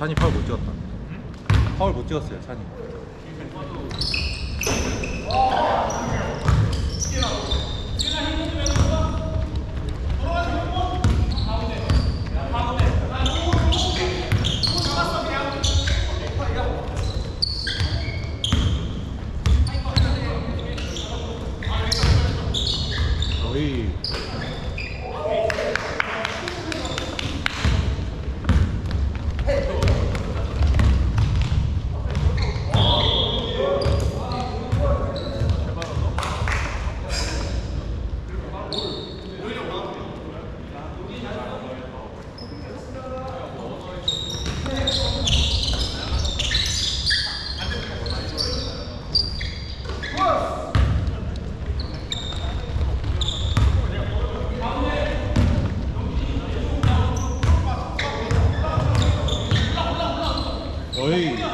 찬이 파울 못 찍었다. 파울 못 찍었어요, 찬이. 어이. 어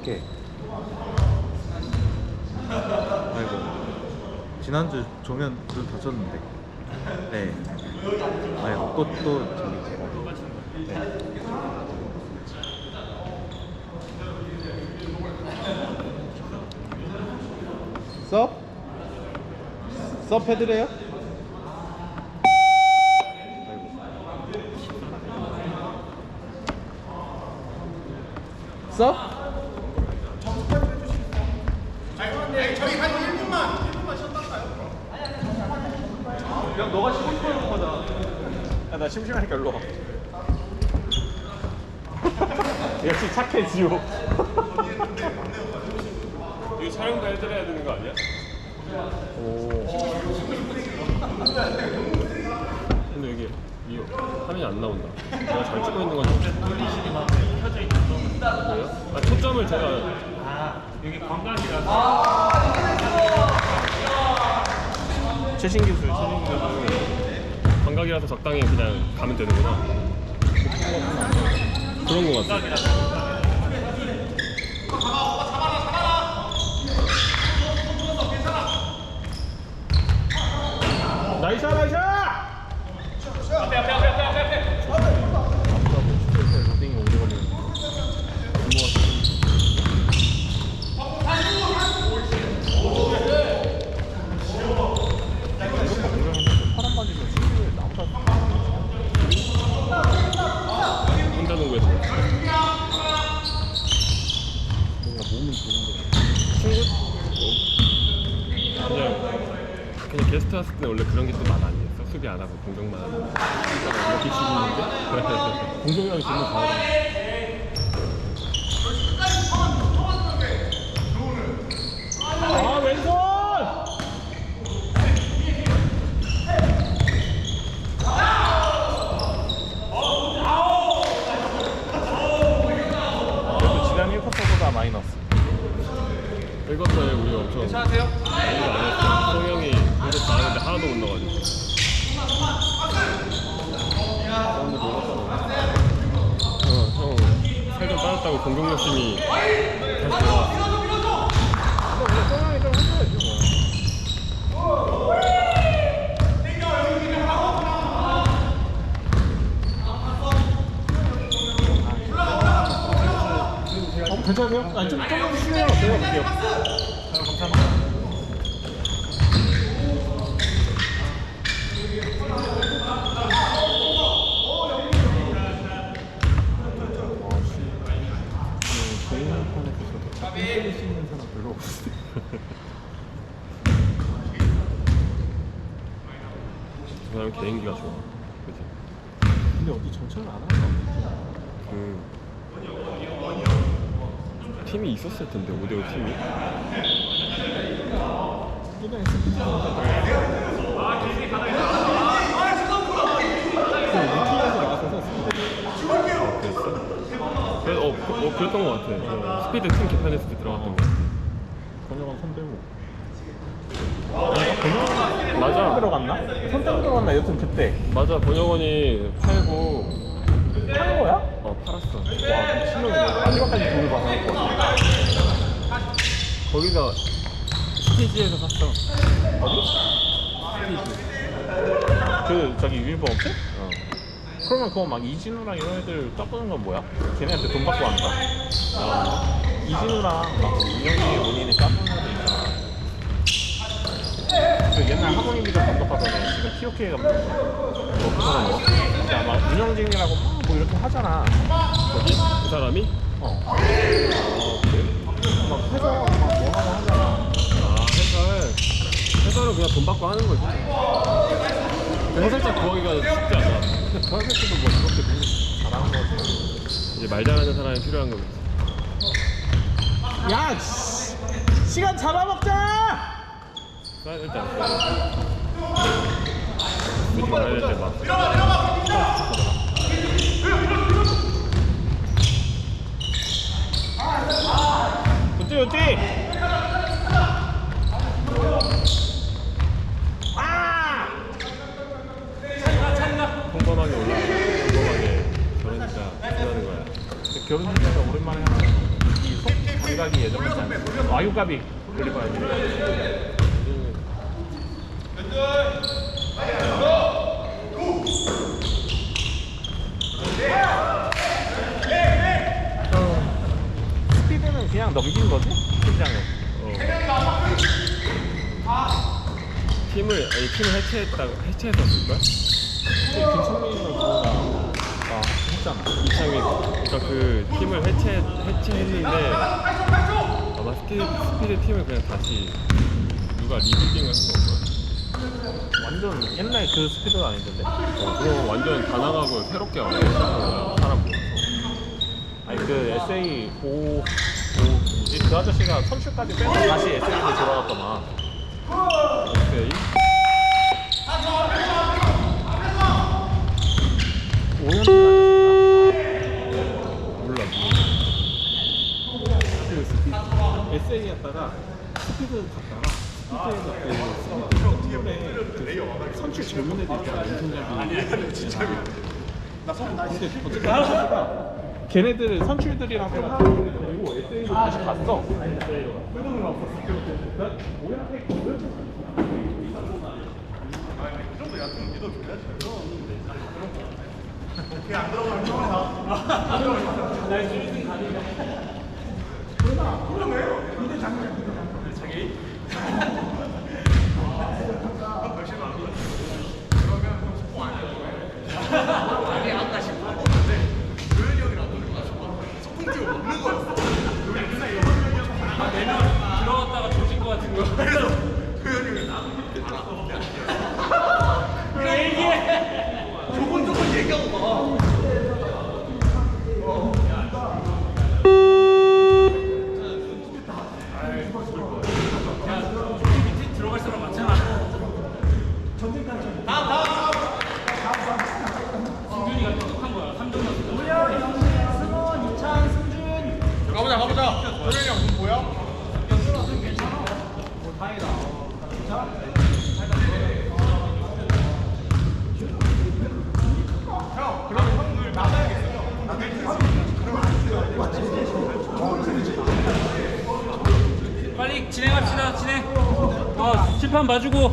어떡해. 아이고. 지난주 종현 눈 다쳤는데. 네. 아이고, 또, 또, 저기. 네. 썹? 썹 해드려요? 썹? 저희 한 1분만 1분만 쉬었다가요. 그냥 너가 쉬고 싶어 하는 거다. 야, 나 심심하니까 일로 와. 역시 착해, 지호. 이거 촬영도 해드려야 되는 거 아니야? 오. 근데 여기 이 화면이 안 나온다. 내가 잘 찍고 있는 건지. 돌리시기만 켜져 있는 거. 그래요? 아, 초점을 제가 아, 여기 관광이라서. 최신 기술, 최신 기술. 감각이라서 적당히 그냥 가면 되는구나. 그런 거 같아. 나이샤 나이샤! 앞에, 앞에, 앞에, 앞에, 앞에, 앞에. 로딩이 오래 걸리는 혼자 농구해서 그렇지. 뭔가 몸은 좋은데 친구? 그냥 그냥 게스트 왔을 때 원래 그런 게 또 많아 아니었어? 수비 안 하고 공격만 하고 이렇게 치는데 형이 질문 잘하더라 아 왼손! 그래도 지난 1쿼터보다 많이 넣었어. 이것도 우리 엄청 괜찮으세요? 이거 안 했어 성형이 공격 잘하는데 하나도 못 넣어가지고 사람들 놀랐잖아 어형 빠졌다고 공격 욕심이 괜찮아요? 아니, 좀, 조금 쉬어요. 내가 볼게요. 감사합니다 개인기가 좋아. 그지? 근데 어디 정찰을 안 하는 거 같아. 그 팀이 있었을 텐데 5대5 팀이. 이번에 스피드 나갔다. 그 우팀에서 나왔어서 스피드 그랬어? 그래, 어, 그, 어 그랬던 것 같아. 스피드 팀 개편했을 때 들어갔던 것 같아. 번역은 손대고. 번역 맞아. 들어갔나? 손대고 들어갔나? 여튼 그때 맞아 번영원이 팔고 한 거야? 어 팔았어. 와 미친놈이네. 마지막까지 돈을 받아놓고. 거기가 스티지에서 샀어. 어디? 그 저기 유니폼 업체? 어. 그러면 그거 막 이진우랑 이런 애들 깎는 건 뭐야? 걔네한테 돈 받고 한다. 아, 이진우랑 막 운영진이 본인이 깎는 애들 있잖아. 그 옛날 학원인비가 감독하던 애 지금 TOK가 뭐, 그 사람 뭐? 야, 막 운영진이라고 막 뭐 이렇게 하잖아. 거기 그 사람이 어. 막 회사 막뭐 하고 하잖아. 아 해설 해설은 그냥 돈 받고 하는 거지. 그 해설자 구하기가 쉽지 않아. 근데 그 새끼도 뭐 그렇게 되게 잘하는 거 같아. 이제 말 잘하는 사람이 필요한 거지. 야! 씨. 시간 잡아먹자! 쏴야 될때 안 쏴야 돼. 말 해야 될 때 막. 어찌 어찌? 아! 평범하게 올라가. 평범하게 저러니까 끝나는 거야. 결혼 생활 오랜만에 하는 이속 감각이 예전 같지 않아. 와유갑이 그리 봐야 돼. 어, 스피드는 그냥 넘긴 거지? 팀장에. 어. 팀을 아니 팀을 해체했다고 해체했었을 걸? 김성민이랑 그거가 아, 했잖아. 이창이 그러니까 그 팀을 해체 해체했는데 아마 스피드 스피드 팀을 그냥 다시 누가 리빌딩을 한 건가? 완전 옛날 그 스피드가 아니던데. 어, 그럼 완전 다 나가고 새롭게 와요 사람 모아서. 아니 그 SA 5, 5 뭐지? 그 아저씨가 선출까지 빼고 다시 SA로 돌아갔더만. 오케이. 5년 전 몰라. 그 스피드 SA였다가 스피드 갔다가 스피드에서 그 스피드 팀에 그 선출 젊은 애들 있잖아 왼손잡이 진짜 근데 어쨌든 스피드가 걔네들 선출들이랑 해가지고 그리고 SA로 다시 갔어 들어갔다가 그래 얘기해. 거야. 3점 맞았어. 가보자 가보자 도현이 형눈 보여? 빨리 진행합시다. 진행. 어, 칠판 봐주고.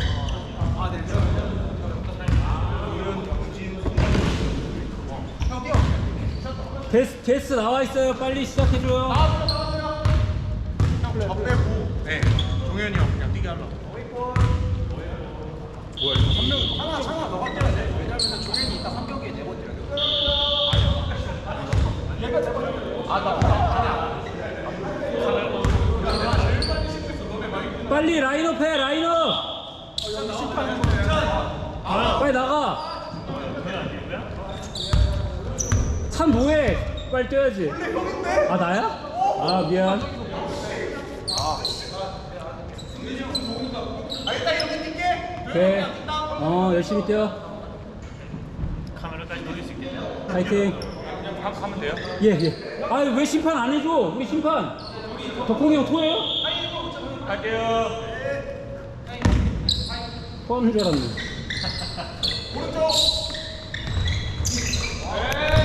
게스, 게스 나와 있어요. 빨리 시작해줘요. 형 접대고 네 동현이 형 그냥 뛰게 하려고 뭐야 이거 한 명, 하나 창아 너가 뛰어야 돼 왜냐면 종현이 이따 3경기에 내고 뛰어야 돼 빨리 라인업 해. 라인업. 빨리 나가. 참 뭐해? 빨리 뛰어야지. 아 나야? 아 미안. 오케이. 어 열심히 뛰어. 카메라까지 돌릴 수 있겠냐? 파이팅. 하, 하면 돼요? 예 예. 아 왜 심판 안 해줘? 우리 심판. 덕홍이 형 토해요? 갈게요. 토하는 줄 알았 네.